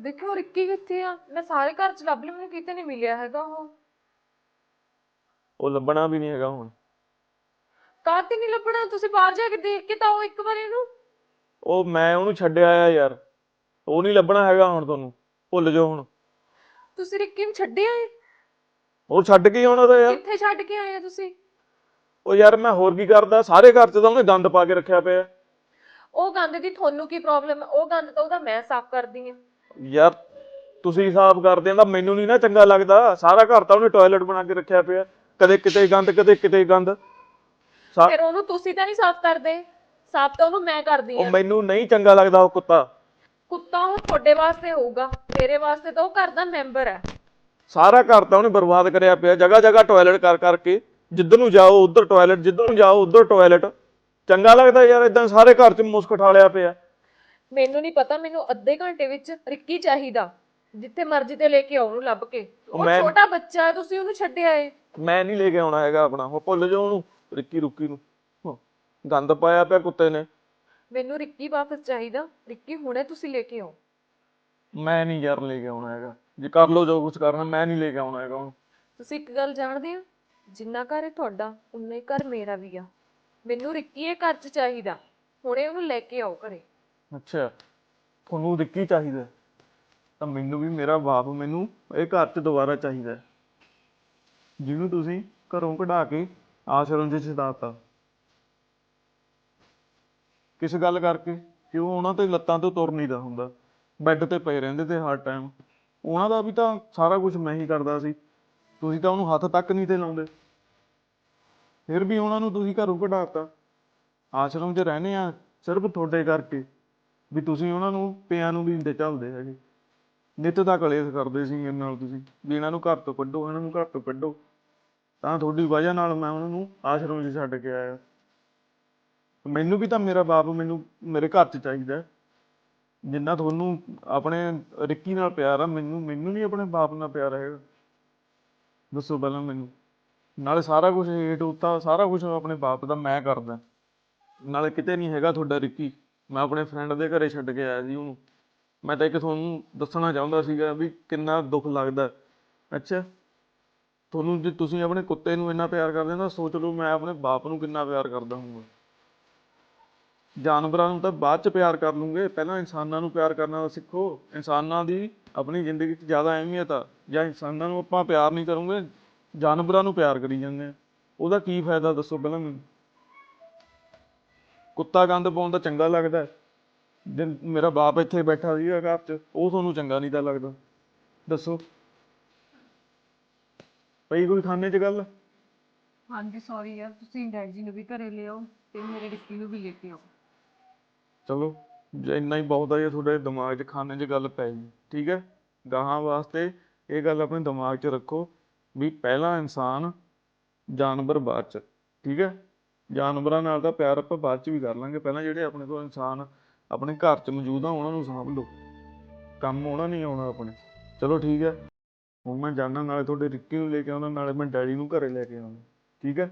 ਦੇਖੋ ਰਿੱਕੀ ਕਿੱਥੇ ਆ? ਮੈਂ ਸਾਰੇ ਘਰ ਚ ਲੱਭ ਲਈ ਮੈਨੂੰ ਕਿਤੇ ਨਹੀਂ ਮਿਲਿਆ ਹੈਗਾ ਉਹ। ਉਹ ਲੱਭਣਾ ਵੀ ਨਹੀਂ ਹੈਗਾ ਹੁਣ। ਕਾਹਤੇ ਨਹੀਂ ਲੱਭਣਾ? ਤੁਸੀਂ ਬਾਹਰ ਜਾ ਕੇ ਦੇਖ ਕੇ ਤਾਂ ਆਓ ਇੱਕ ਵਾਰੀ ਇਹਨੂੰ। ਉਹ ਮੈਂ ਉਹਨੂੰ ਛੱਡਿਆ ਆ ਯਾਰ। ਉਹ ਨਹੀਂ ਲੱਭਣਾ ਹੈਗਾ ਹੁਣ ਤੁਹਾਨੂੰ। ਭੁੱਲ ਜਾਓ ਹੁਣ। ਤੁਸੀਂ ਰਿੱਕੀ ਨੂੰ ਛੱਡਿਆ ਏ? ਉਹ ਛੱਡ ਕੇ ਹੀ ਆਉਣਾ ਤਾਂ ਯਾਰ। ਕਿੱਥੇ ਛੱਡ ਕੇ ਆਏ ਆ ਤੁਸੀਂ? ਉਹ ਯਾਰ ਮੈਂ ਹੋਰ ਕੀ ਕਰਦਾ? ਸਾਰੇ ਘਰ 'ਚ ਤਾਂ ਉਹਨੇ ਗੰਦ ਪਾ ਕੇ ਰੱਖਿਆ ਪਿਆ। ਉਹ ਗੰਦ ਦੀ ਤੁਹਾਨੂੰ ਕੀ ਪ੍ਰੋਬਲਮ ਹੈ ਉਹ ਗੰਦ ਤਾਂ ਉਹਦਾ ਮੈਂ ਸਾਫ਼ ਕਰਦੀ ਆ। ਯਾਰ ਤੁਸੀਂ ਸਾਫ਼ ਕਰਦੇ ਆ ਤਾਂ ਮੈਨੂੰ ਨਹੀਂ ਨਾ ਚੰਗਾ ਲੱਗਦਾ। ਸਾਰਾ ਘਰ ਤਾਂ ਉਹਨੇ ਟਾਇਲਟ ਬਣਾ ਕੇ ਰੱਖਿਆ ਪਿਆ। ਕਦੇ ਕਿਤੇ ਗੰਦ ਕਦੇ ਕਿਤੇ ਗੰਦ। ਸਾ- ਫਿਰ ਉਹਨੂੰ ਤੁਸੀਂ ਤਾਂ ਨਹੀਂ ਸਾਫ਼ ਕਰਦੇ। ਸਾਫ਼ ਤਾਂ ਉਹਨੂੰ ਮੈਂ ਕਰਦੀ ਉਹ ਆ। ਮੈਨੂੰ ਨਹੀਂ ਚੰਗਾ ਲੱਗਦਾ ਉਹ ਕੁੱਤਾ। ਕੁੱਤਾ ਉਹ ਤੁਹਾਡੇ ਵਾਸਤੇ ਹੋਊਗਾ। ਮੇਰੇ ਵਾਸਤੇ ਤਾਂ ਉਹ ਘਰ ਦਾ ਮੈਂਬਰ ਹੈ। ਸਾਰਾ ਘਰ ਤਾਂ ਉਹਨੇ ਬਰਬਾਦ ਕਰਿਆ ਪਿਆ। ਜਗ੍ਹਾ ਜਗ੍ਹਾ ਟਾਇਲਟ ਕਰ ਕਰਕੇ। ਜਿੱਧਰ ਨੂੰ ਜਾਓ ਉਧਰ ਟਾਇਲਟ ਜਿੱਧਰ ਨੂੰ ਜਾਓ ਉਧਰ ਟਾਇਲਟ ਚੰਗਾ ਲੱਗਦਾ ਯਾਰ ਇਦਾਂ ਸਾਰੇ ਘਰ 'ਚ ਮੁਸਕ ਠਾਲਿਆ ਪਿਆ। ਮੈਨੂੰ ਨਹੀਂ ਪਤਾ ਮੈਨੂੰ ਅੱਧੇ ਘੰਟੇ ਵਿੱਚ ਰਿੱਕੀ ਚਾਹੀਦਾ ਜਿੱਥੇ ਮਰਜ਼ੀ ਤੇ ਲੈ ਕੇ ਆਓ ਉਹਨੂੰ ਲੱਭ ਕੇ। ਉਹ ਮੈਂ- ਛੋਟਾ ਬੱਚਾ ਹੈ ਤੁਸੀਂ ਉਹਨੂੰ ਛੱਡਿਆ ਏ। ਮੈਂ ਨਹੀਂ ਲੈ ਕੇ ਆਉਣਾ ਹੈਗਾ ਆਪਣਾ ਉਹ ਭੁੱਲ ਜਾਓ ਉਹਨੂੰ ਰਿੱਕੀ ਰੁੱਕੀ ਨੂੰ। ਹਾਂ, ਗੰਦ ਪਾਇਆ ਪਿਆ ਕੁੱਤੇ ਨੇ। ਮੈਨੂੰ ਰਿੱਕੀ ਵਾਪਸ ਚਾਹੀਦਾ ਰਿੱਕੀ ਹੁਣੇ ਤੁਸੀਂ ਲੈ ਕੇ ਆਓ। ਮੈਂ ਨਹੀਂ ਯਾਰ ਲੈ ਕੇ ਆਉਣਾ ਹੈਗਾ। ਜੇ ਕਰ ਲਓ ਜੋ ਕੁਝ ਕਰਨਾ ਮੈਂ ਨਹੀਂ ਲੈ ਕੇ ਆਉਣਾ ਹੈਗਾ ਉਹਨੂੰ। ਤੁਸੀਂ ਇੱਕ ਗੱਲ ਜਾਣਦੇ ਹੋ? ਜਿੰਨਾ ਘਰ ਹੈ ਤੁਹਾਡਾ ਉਨਾ ਹੀ ਘਰ ਮੇਰਾ ਵੀ ਆ। ਮੈਨੂੰ ਰਿੱਕੀ ਇਹ ਘਰ 'ਚ ਚਾਹੀਦਾ ਹੁਣੇ ਉਹਨੂੰ ਲੈ ਕੇ ਆਓ ਘਰੇ। ਅੱਛਾ, ਤੁਹਾਨੂੰ ਰਿੱਕੀ ਚਾਹੀਦਾ? ਤਾਂ ਮੈਨੂੰ ਵੀ ਮੇਰਾ ਬਾਪ ਮੈਨੂੰ ਇਹ ਘਰ 'ਚ ਦੁਬਾਰਾ ਚਾਹੀਦਾ ਹੈ। ਜਿਹਨੂੰ ਤੁਸੀਂ ਘਰੋਂ ਕਢਾ ਕੇ ਆਸ਼ਰਮ 'ਚ ਛਡਾਤਾ ਕਿਸ ਗੱਲ ਕਰਕੇ? ਕਿ ਉਹ ਉਹਨਾਂ ਤੇ ਲੱਤਾਂ ਤੋਂ ਤੁਰ ਨਹੀਂ ਦਾ ਹੁੰਦਾ। ਬੈੱਡ ਤੇ ਪਏ ਰਹਿੰਦੇ ਤੇ ਹਰ ਟਾਈਮ ਉਹਨਾਂ ਦਾ ਵੀ ਤਾਂ ਸਾਰਾ ਕੁਝ ਮੈਂ ਹੀ ਕਰਦਾ ਸੀ। ਤੁਸੀਂ ਤਾਂ ਉਹਨੂੰ ਹੱਥ ਤੱਕ ਨਹੀਂ ਤੇ ਲਾਉਂਦੇ। ਫਿਰ ਵੀ ਉਹਨਾਂ ਨੂੰ ਤੁਸੀਂ ਘਰੋਂ ਕਢਾਤਾ। ਆਸ਼ਰਮ 'ਚ ਰਹਿੰਦੇ ਆ ਸਿਰਫ ਤੁਹਾਡੇ ਕਰਕੇ। ਵੀ ਤੁਸੀਂ ਉਹਨਾਂ ਨੂੰ ਪਿਆਂ ਨੂੰ ਵੀ ਨਹੀਂ ਝੱਲਦੇ ਹੈਗੇ। ਨਿੱਤ ਦਾ ਕਲੇਸ਼ ਕਰਦੇ ਸੀ ਮੇਰੇ ਨਾਲ ਤੁਸੀਂ। ਵੀ ਇਹਨਾਂ ਨੂੰ ਘਰ ਤੋਂ ਕੱਢੋ, ਇਹਨਾਂ ਨੂੰ ਘਰ ਤੋਂ ਕੱਢੋ। ਤਾਂ ਤੁਹਾਡੀ ਵਜ੍ਹਾ ਨਾਲ ਮੈਂ ਉਹਨਾਂ ਨੂੰ ਆਸ਼ਰਮ 'ਚ ਛੱਡ ਕੇ ਆਇਆ। ਮੈਨੂੰ ਵੀ ਤਾਂ ਮੇਰਾ ਬਾਪ ਮੈਨੂੰ ਮੇਰੇ ਘਰ 'ਚ ਚਾਹੀਦਾ ਜਿੰਨਾ ਤੁਹਾਨੂੰ ਆਪਣੇ ਰਿੱਕੀ ਨਾਲ ਪਿਆਰ ਆ, ਮੈਨੂੰ ਮੈਨੂੰ ਨਹੀਂ ਆਪਣੇ ਬਾਪ ਨਾਲ ਪਿਆਰ ਹੈਗਾ। ਦੱਸੋ ਪਹਿਲਾਂ ਮੈਨੂੰ। ਨਾਲੇ ਸਾਰਾ ਕੁਝ ਹੇਠ ਉਤਾ ਸਾਰਾ ਕੁਝ ਆਪਣੇ ਬਾਪ ਦਾ ਮੈਂ ਕਰਦਾ। ਨਾਲੇ ਕਿਤੇ ਨਹੀਂ ਹੈਗਾ ਤੁਹਾਡਾ ਰਿੱਕੀ। ਮੈਂ ਆਪਣੇ ਫਰੈਂਡ ਦੇ ਘਰੇ ਛੱਡ ਕੇ ਆਇਆ ਸੀ ਉਹਨੂੰ। ਮੈਂ ਤਾਂ ਇੱਕ ਤੁਹਾਨੂੰ ਦੱਸਣਾ ਚਾਹੁੰਦਾ ਸੀਗਾ ਵੀ ਕਿੰਨਾ ਦੁੱਖ ਲੱਗਦਾ। ਅੱਛਾ, ਤੁਹਾਨੂੰ ਜੇ ਤੁਸੀਂ ਆਪਣੇ ਕੁੱਤੇ ਨੂੰ ਇੰਨਾ ਪਿਆਰ ਕਰਦੇ ਹੋ ਤਾਂ ਸੋਚ ਲਓ ਮੈਂ ਆਪਣੇ ਬਾਪ ਨੂੰ ਕਿੰਨਾ ਪਿਆਰ ਕਰਦਾ ਹੋਊਗਾ। ਜਾਨਵਰਾਂ ਨੂੰ ਤਾਂ ਬਾਅਦ ਚ ਪਿਆਰ ਕਰ ਲੂੰਗੇ। ਪਹਿਲਾਂ ਇਨਸਾਨਾਂ ਨੂੰ ਪਿਆਰ ਕਰਨਾ ਸਿੱਖੋ। ਇਨਸਾਨਾਂ ਦੀ ਆਪਣੀ ਜ਼ਿੰਦਗੀ 'ਚ ਜ਼ਿਆਦਾ ਅਹਿਮੀਅਤ ਆ। ਜਾਂ ਇਨਸਾਨਾਂ ਨੂੰ ਆਪਾਂ ਪਿਆਰ ਨਹੀਂ ਕਰੂੰਗੇ, ਜਾਨਵਰਾਂ ਨੂੰ ਪਿਆਰ ਕਰੀ ਜਾਂਦੇ ਆ। ਉਹਦਾ ਕੀ ਫਾਇਦਾ ਦੱਸੋ ਪਹਿਲਾਂ ਮੈਨੂੰ। ਕੁੱਤਾ ਗੰਦ ਪਾਉਣ ਦਾ ਚੰਗਾ ਲੱਗਦਾ। ਜੇ ਮੇਰਾ ਬਾਪ ਇੱਥੇ ਬੈਠਾ ਸੀਗਾ ਘਰ 'ਚ ਉਹ ਤੁਹਾਨੂੰ ਚੰਗਾ ਨਹੀਂ ਤਾਂ ਲੱਗਦਾ। ਦੱਸੋ। ਪਈ ਕੋਈ ਖਾਨੇ 'ਚ ਗੱਲ? ਹਾਂਜੀ ਸੌਰੀ ਯਾਰ ਤੁਸੀਂ ਡੈਡ ਜੀ ਨੂੰ ਵੀ ਘਰੇ ਲਿਆਓ ਤੇ ਮੇਰੇ ਰਿੱਕੀ ਨੂੰ ਵੀ ਲੈ ਕੇ ਆਓ। ਚਲੋ ਜੇ ਇੰਨਾ ਹੀ ਬਹੁਤ ਆ ਜੇ ਤੁਹਾਡੇ ਦਿਮਾਗ 'ਚ ਖਾਨੇ 'ਚ ਗੱਲ ਪੈ ਗਈ ਠੀਕ ਹੈ? ਗਾਹਾਂ ਵਾਸਤੇ ਇਹ ਗੱਲ ਆਪਣੇ ਦਿਮਾਗ 'ਚ ਰੱਖੋ ਵੀ ਪਹਿਲਾ ਇਨਸਾਨ ਜਾਨਵਰ ਬਾਅਦ 'ਚ ਠੀਕ ਹੈ? ਜਾਨਵਰਾਂ ਨਾਲ ਤਾਂ ਪਿਆਰ ਆਪਾਂ ਬਾਅਦ 'ਚ ਵੀ ਕਰ ਲਾਂਗੇ। ਪਹਿਲਾਂ ਜਿਹੜੇ ਆਪਣੇ ਕੋਲ ਇਨਸਾਨ ਆਪਣੇ ਘਰ 'ਚ ਮੌਜੂਦ ਆ, ਉਹਨਾਂ ਨੂੰ ਸਾਂਭ ਲਓ। ਕੰਮ ਉਹਨਾਂ ਨਹੀਂ ਆਉਣਾ ਆਪਣੇ। ਚਲੋ ਠੀਕ ਹੈ। ਹੁਣ ਮੈਂ ਜਾਣਾ ਨਾਲੇ ਤੁਹਾਡੇ ਰਿੱਕੀ ਨੂੰ ਲੈ ਕੇ ਆਉਣਾ ਨਾਲੇ ਮੈਂ ਡੈਡੀ ਨੂੰ ਘਰੇ ਲੈ ਕੇ ਆਉਣਾ ਠੀਕ ਹੈ?